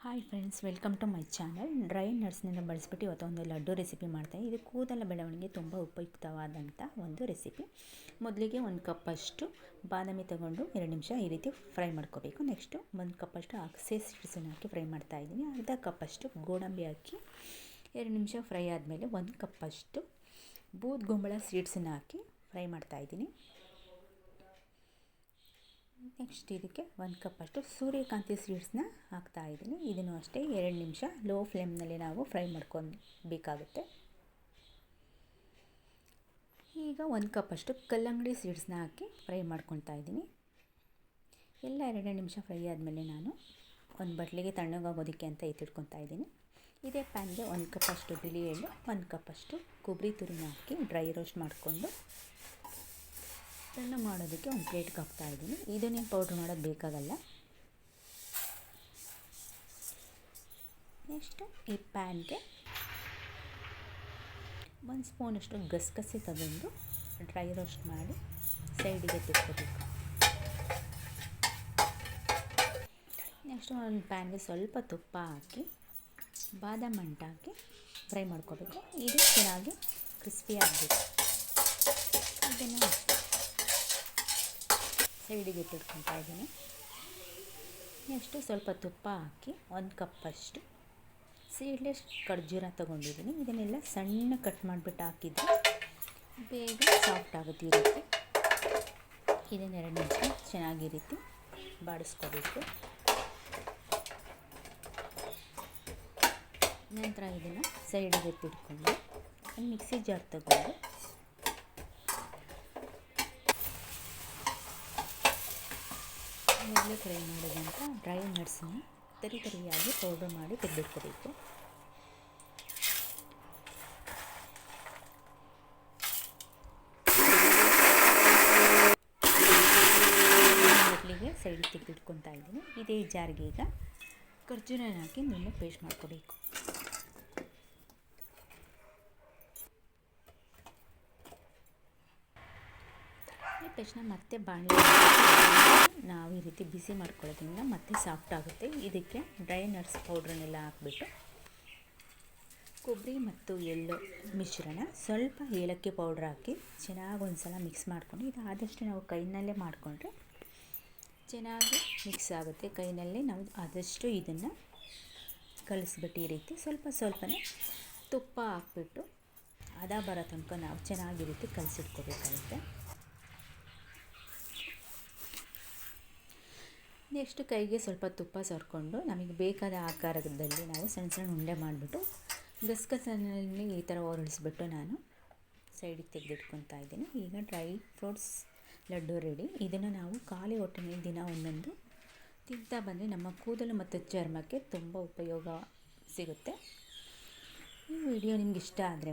Hi friends welcome to my channel dry ನಟ್ಸ್ನಿಂದ ಬಳಸ್ಬಿಟ್ಟು ಇವತ್ತು ಒಂದು ಲಡ್ಡು ರೆಸಿಪಿ ಮಾಡ್ತೀನಿ ಇದು ಕೂದಲ ಬೆಳವಣಿಗೆ ತುಂಬ ಉಪಯುಕ್ತವಾದಂಥ ಒಂದು ರೆಸಿಪಿ ಮೊದಲಿಗೆ ಒಂದು ಕಪ್ಪಷ್ಟು ಬಾದಾಮಿ ತಗೊಂಡು ಎರಡು ನಿಮಿಷ ಈ ರೀತಿ ಫ್ರೈ ಮಾಡ್ಕೋಬೇಕು. ನೆಕ್ಸ್ಟು ಒಂದು ಕಪ್ಪಷ್ಟು ಅಕ್ಸೆ ಸೀಡ್ಸನ್ನು ಹಾಕಿ ಫ್ರೈ ಮಾಡ್ತಾಯಿದ್ದೀನಿ ಅರ್ಧ ಕಪ್ಪಷ್ಟು ಗೋಡಂಬಿ ಹಾಕಿ ಎರಡು ನಿಮಿಷ ಫ್ರೈ ಆದಮೇಲೆ ಒಂದು ಕಪ್ಪಷ್ಟು ಬೂದ್ಗುಂಬಳ ಸೀಡ್ಸನ್ನು ಹಾಕಿ ಫ್ರೈ ಮಾಡ್ತಾಯಿದ್ದೀನಿ ನೆಕ್ಸ್ಟ್ ಇದಕ್ಕೆ ಒಂದು ಕಪ್ಪಷ್ಟು ಸೂರ್ಯಕಾಂತಿ ಸೀಡ್ಸ್ನ ಹಾಕ್ತಾಯಿದ್ದೀನಿ ಇದನ್ನು ಅಷ್ಟೇ ಎರಡು ನಿಮಿಷ ಲೋ ಫ್ಲೇಮ್ನಲ್ಲಿ ನಾವು ಫ್ರೈ ಮಾಡ್ಕೊಬೇಕಾಗುತ್ತೆ. ಈಗ ಒಂದು ಕಪ್ಪಷ್ಟು ಕಲ್ಲಂಗಡಿ ಸೀಡ್ಸ್ನ ಹಾಕಿ ಫ್ರೈ ಮಾಡ್ಕೊತಾ ಇದ್ದೀನಿ. ಎಲ್ಲ ಎರಡೆರಡು ನಿಮಿಷ ಫ್ರೈ ಆದಮೇಲೆ ನಾನು ಒಂದು ಬಟ್ಲಿಗೆ ತಣ್ಣಗಾಗೋದಕ್ಕೆ ಅಂತ ಎತ್ತಿಟ್ಕೊತಾ ಇದ್ದೀನಿ. ಇದೇ ಪ್ಯಾನ್ಗೆ ಒಂದು ಕಪ್ಪಷ್ಟು ಬಿಳಿ ಎಳ್ಳು, ಒಂದು ಕಪ್ಪಷ್ಟು ಕೊಬ್ಬರಿ ತುರಿನ ಹಾಕಿ ಡ್ರೈ ರೋಸ್ಟ್ ಮಾಡಿಕೊಂಡು ಸಣ್ಣ ಮಾಡೋದಕ್ಕೆ ಒಂದು ಪ್ಲೇಟ್ಗೆ ಹಾಕ್ತಾ ಇದ್ದೀನಿ. ಇದನ್ನೇ ಪೌಡ್ರ್ ಮಾಡೋದು ಬೇಕಾಗಲ್ಲ. ನೆಕ್ಸ್ಟು ಈ ಪ್ಯಾನ್ಗೆ ಒಂದು ಸ್ಪೂನಷ್ಟು ಗಸಗಸೆ ತಗೊಂಡು ಡ್ರೈ ರೋಸ್ಟ್ ಮಾಡಿ ಸೈಡಿಗೆ ತಿಕ್ಕೋಬೇಕು. ನೆಕ್ಸ್ಟ್ ಒಂದು ಪ್ಯಾನ್ಗೆ ಸ್ವಲ್ಪ ತುಪ್ಪ ಹಾಕಿ, ಬಾದಾಮ್ ಹಾಕಿ ಫ್ರೈ ಮಾಡ್ಕೋಬೇಕು. ಇದು ಚೆನ್ನಾಗಿ ಕ್ರಿಸ್ಪಿ ಆಗಬೇಕು. ಇದನ್ನು ಸೈಡಿಗೆ ಇಟ್ಟಿಟ್ಕೊತಾ ಇದ್ದೀನಿ. ನೆಕ್ಸ್ಟು ಸ್ವಲ್ಪ ತುಪ್ಪ ಹಾಕಿ ಒಂದು ಕಪ್ಪಷ್ಟು ಸೀಡ್ಲೆಸ್ ಖರ್ಜೂರ ತೊಗೊಂಡಿದ್ದೀನಿ. ಇದನ್ನೆಲ್ಲ ಸಣ್ಣ ಕಟ್ ಮಾಡಿಬಿಟ್ಟು ಹಾಕಿದ್ರೆ ಬೇಗ ಸಾಫ್ಟ್ ಆಗುತ್ತೆ ಈ ರೀತಿ. ಇದನ್ನೆರಡು ನಿಮಿಷ ಚೆನ್ನಾಗಿ ರೀತಿ ಬಾಡಿಸ್ಕೋಬೇಕು. ನಂತರ ಇದನ್ನು ಸೈಡಿಗೆ ಎತ್ತಿಟ್ಕೊಂಡು ಮಿಕ್ಸಿ ಜಾರ್ ತಗೊಂಡು ಮೊದಲೇ ಫ್ರೈ ಮಾಡಿದಂಥ ಡ್ರೈ ನಟ್ಸನ್ನು ತರಿ ತರಿಯಾಗಿ ಪೌಡರ್ ಮಾಡಿ ತೆಗೆದಿಟ್ಕೋಬೇಕು. ಸೈಡಿಗೆ ತೆಗೆದಿಟ್ಕೊತಾ ಇದ್ದೀನಿ. ಇದೇ ಜಾರಿಗೆ ಈಗ ಖರ್ಜೂರನ ಹಾಕಿ ಪೇಸ್ಟ್ ಮಾಡ್ಕೋಬೇಕು. ಈ ತಕ್ಷಣ ಮತ್ತೆ ಬಾಣಲೆ ನಾವು ಈ ರೀತಿ ಬಿಸಿ ಮಾಡ್ಕೊಳ್ಳೋದ್ರಿಂದ ಮತ್ತೆ ಸಾಫ್ಟ್ ಆಗುತ್ತೆ. ಇದಕ್ಕೆ ಡ್ರೈ ನಟ್ಸ್ ಪೌಡ್ರನ್ನೆಲ್ಲ ಹಾಕ್ಬಿಟ್ಟು ಕೊಬ್ಬರಿ ಮತ್ತು ಎಳ್ಳು ಮಿಶ್ರಣ, ಸ್ವಲ್ಪ ಏಲಕ್ಕಿ ಪೌಡ್ರ್ ಹಾಕಿ ಚೆನ್ನಾಗಿ ಒಂದು ಸಲ ಮಿಕ್ಸ್ ಮಾಡ್ಕೊಂಡು ಇದು ಆದಷ್ಟು ನಾವು ಕೈನಲ್ಲೇ ಮಾಡಿಕೊಂಡ್ರೆ ಚೆನ್ನಾಗಿ ಮಿಕ್ಸ್ ಆಗುತ್ತೆ. ಕೈನಲ್ಲೇ ನಾವು ಆದಷ್ಟು ಇದನ್ನು ಕಲಿಸ್ಬಿಟ್ಟು ಈ ರೀತಿ ಸ್ವಲ್ಪ ಸ್ವಲ್ಪನೇ ತುಪ್ಪ ಹಾಕ್ಬಿಟ್ಟು ಅದ ಬರೋ ತನಕ ನಾವು ಚೆನ್ನಾಗಿ ರೀತಿ ಕಲಸಿಟ್ಕೋಬೇಕಾಗುತ್ತೆ. ನೆಕ್ಸ್ಟ್ ಕೈಗೆ ಸ್ವಲ್ಪ ತುಪ್ಪ ಸರ್ಕೊಂಡು ನಮಗೆ ಬೇಕಾದ ಆಕಾರದಲ್ಲಿ ನಾವು ಸಣ್ಣ ಸಣ್ಣ ಉಂಡೆ ಮಾಡಿಬಿಟ್ಟು ಗಸಗಸನಲ್ಲಿ ಈ ಥರ ಒರಳಿಸ್ಬಿಟ್ಟು ನಾನು ಸೈಡಿಗೆ ತೆಗೆದಿಟ್ಕೊತಾ ಇದ್ದೀನಿ. ಈಗ ಡ್ರೈ ಫ್ರೂಟ್ಸ್ ಲಡ್ಡು ರೆಡಿ. ಇದನ್ನು ನಾವು ಖಾಲಿ ಹೊಟ್ಟೆನಲ್ಲಿ ದಿನ ಒಂದೊಂದು ತಿಂತಾ ಬಂದರೆ ನಮ್ಮ ಕೂದಲು ಮತ್ತು ಚರ್ಮಕ್ಕೆ ತುಂಬ ಉಪಯೋಗ ಸಿಗುತ್ತೆ. ಈ ವಿಡಿಯೋ ನಿಮ್ಗೆ ಇಷ್ಟ ಆದರೆ